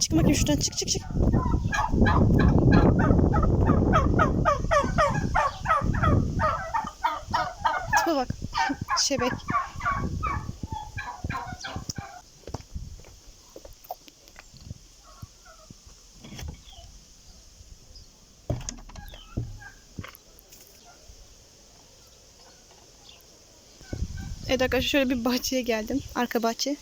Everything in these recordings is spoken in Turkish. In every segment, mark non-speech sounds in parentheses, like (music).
Çık bakayım şuradan çık çık çık. Tipe bak. (laughs) Şebek. Evet arkadaşlar şöyle bir bahçeye geldim. Arka bahçe.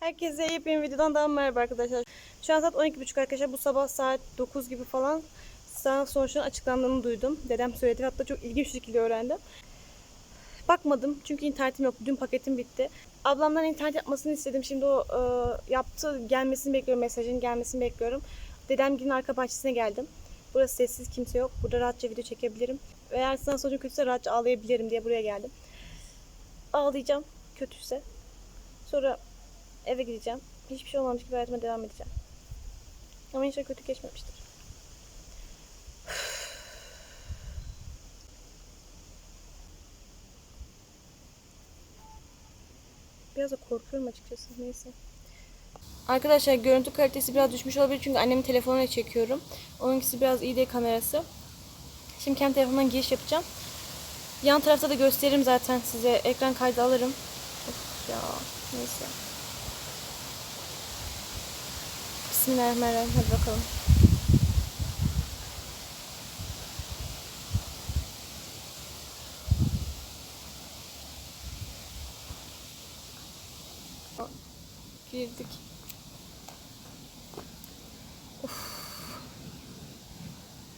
Herkese yepyeni videodan daha merhaba arkadaşlar. Şu an saat 12.30 arkadaşlar. Bu sabah saat 9 gibi falan sınav sonuçlarının açıklandığını duydum. Dedem söyledi. Hatta çok ilginç şekilde öğrendim. Bakmadım çünkü internetim yok. Dün paketim bitti. Ablamdan internet yapmasını istedim. Şimdi o e, yaptı. Gelmesini bekliyorum. Mesajın gelmesini bekliyorum. Dedem günün arka bahçesine geldim. Burası sessiz kimse yok. Burada rahatça video çekebilirim. Ve eğer sınav sonucu kötüyse rahatça ağlayabilirim diye buraya geldim. Ağlayacağım kötüyse. Sonra eve gideceğim. Hiçbir şey olmamış gibi hayatıma devam edeceğim. Ama inşallah kötü geçmemiştir. (sighs) Biraz da korkuyorum açıkçası. Neyse. Arkadaşlar görüntü kalitesi biraz düşmüş olabilir çünkü annemin telefonuyla çekiyorum. Onunkisi biraz iyi değil kamerası. Şimdi kendi telefonumdan giriş yapacağım. Yan tarafta da gösteririm zaten size. Ekran kaydı alırım. Of ya. Neyse. Bismillahirrahmanirrahim. Hadi bakalım. Girdik.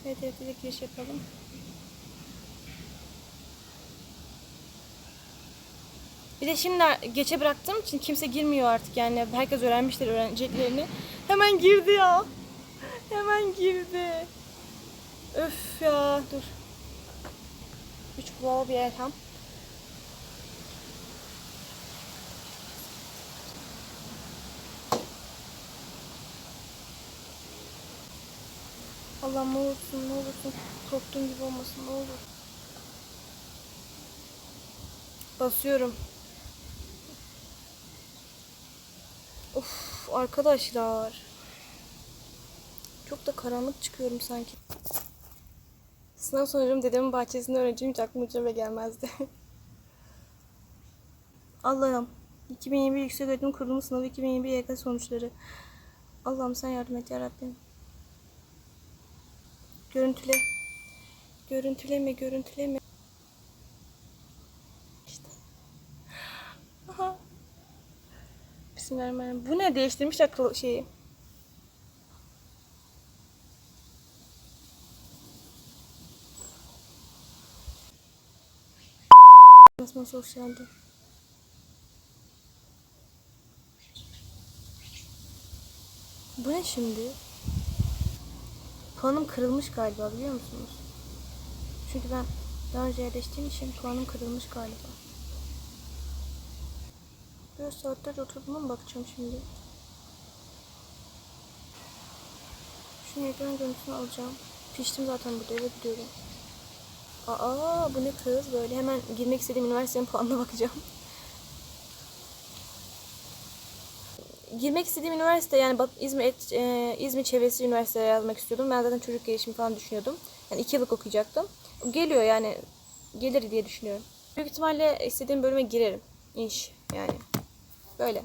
Evet giriş yapalım. Bir de şimdi geçe bıraktığım için kimse girmiyor artık yani herkes öğrenmiştir öğreneceklerini. Hemen girdi ya. Hemen girdi. Öf ya dur. Üç kulağı bir elham. Allah'ım ne olursun ne olursun korktuğum gibi olmasın ne olur. Basıyorum. Of arkadaşlar. Çok da karanlık çıkıyorum sanki. Sınav sonucum dedemin bahçesinde öğreneceğim hiç aklıma eve gelmezdi. (laughs) Allah'ım. 2021 Yüksek Öğretim Kurulu sınavı 2021 YK sonuçları. Allah'ım sen yardım et yarabbim. Görüntüle. Görüntüleme, görüntüleme. İşte. Aha. Bismillahirrahmanirrahim. Bu ne? Değiştirmiş akıl şeyi. Nasıl sosyaldi? Bu ne şimdi? Puanım kırılmış galiba biliyor musunuz? Çünkü ben daha önce yerleştiğim için puanım kırılmış galiba. Böyle saatlerce oturdum ama bakacağım şimdi. Şunu ekran görüntüsünü alacağım. Piştim zaten burada eve gidiyorum. Aa bu ne kız böyle hemen girmek istediğim üniversitenin puanına bakacağım. (laughs) girmek istediğim üniversite yani İzmir, e, İzmir çevresi üniversiteye yazmak istiyordum. Ben zaten çocuk gelişimi falan düşünüyordum. Yani iki yıllık okuyacaktım. Geliyor yani gelir diye düşünüyorum. Büyük ihtimalle istediğim bölüme girerim. İş yani. Böyle.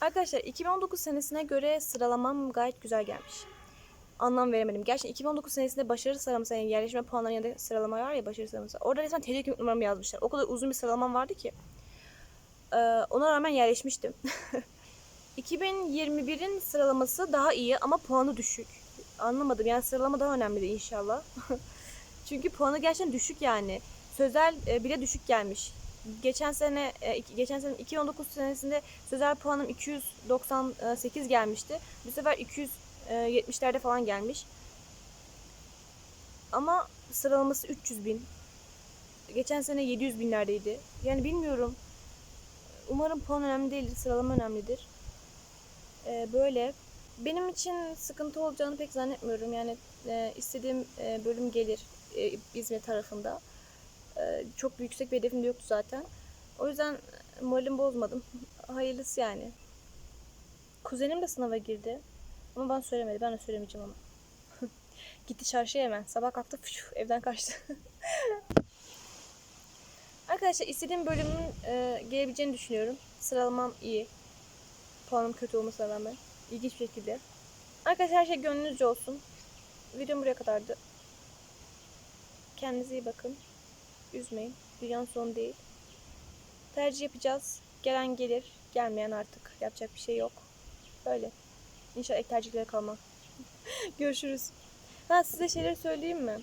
Arkadaşlar 2019 senesine göre sıralamam gayet güzel gelmiş. Anlam veremedim. Gerçekten 2019 senesinde başarı sıralaması yani yerleşme puanları yanında sıralama var ya başarı sıralaması. Orada resmen TC kimlik numaramı yazmışlar. O kadar uzun bir sıralamam vardı ki. Ee, ona rağmen yerleşmiştim. (laughs) 2021'in sıralaması daha iyi ama puanı düşük. Anlamadım yani sıralama daha önemli inşallah. (laughs) Çünkü puanı gerçekten düşük yani. Sözel e, bile düşük gelmiş. Geçen sene e, geçen sene 2019 senesinde sözel puanım 298 gelmişti. Bu sefer 270'lerde falan gelmiş. Ama sıralaması 300 bin. Geçen sene 700 binlerdeydi. Yani bilmiyorum. Umarım puan önemli değildir, sıralama önemlidir. Ee, böyle. Benim için sıkıntı olacağını pek zannetmiyorum. Yani e, istediğim e, bölüm gelir e, İzmir tarafında. E, çok yüksek bir hedefim de yoktu zaten. O yüzden moralimi bozmadım. Hayırlısı yani. Kuzenim de sınava girdi. Ama bana söylemedi. Ben de söylemeyeceğim ama. (laughs) Gitti çarşıya hemen. Sabah kalktı fışu, evden kaçtı. (laughs) Arkadaşlar istediğim bölümün e, gelebileceğini düşünüyorum. Sıralamam iyi. Puanım kötü olmasına rağmen. İlginç bir şekilde. Arkadaşlar her şey gönlünüzce olsun. Videom buraya kadardı. Kendinize iyi bakın. Üzmeyin. Dünyanın sonu değil. Tercih yapacağız. Gelen gelir. Gelmeyen artık. Yapacak bir şey yok. Böyle. İnşallah ek tercihlere kalmam. (laughs) Görüşürüz. Ha size şeyleri söyleyeyim mi?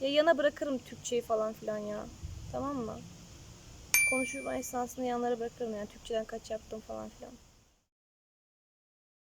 Ya yana bırakırım Türkçeyi falan filan ya. Tamam mı? Konuşma esnasında yanlara bırakırım yani Türkçeden kaç yaptım falan filan.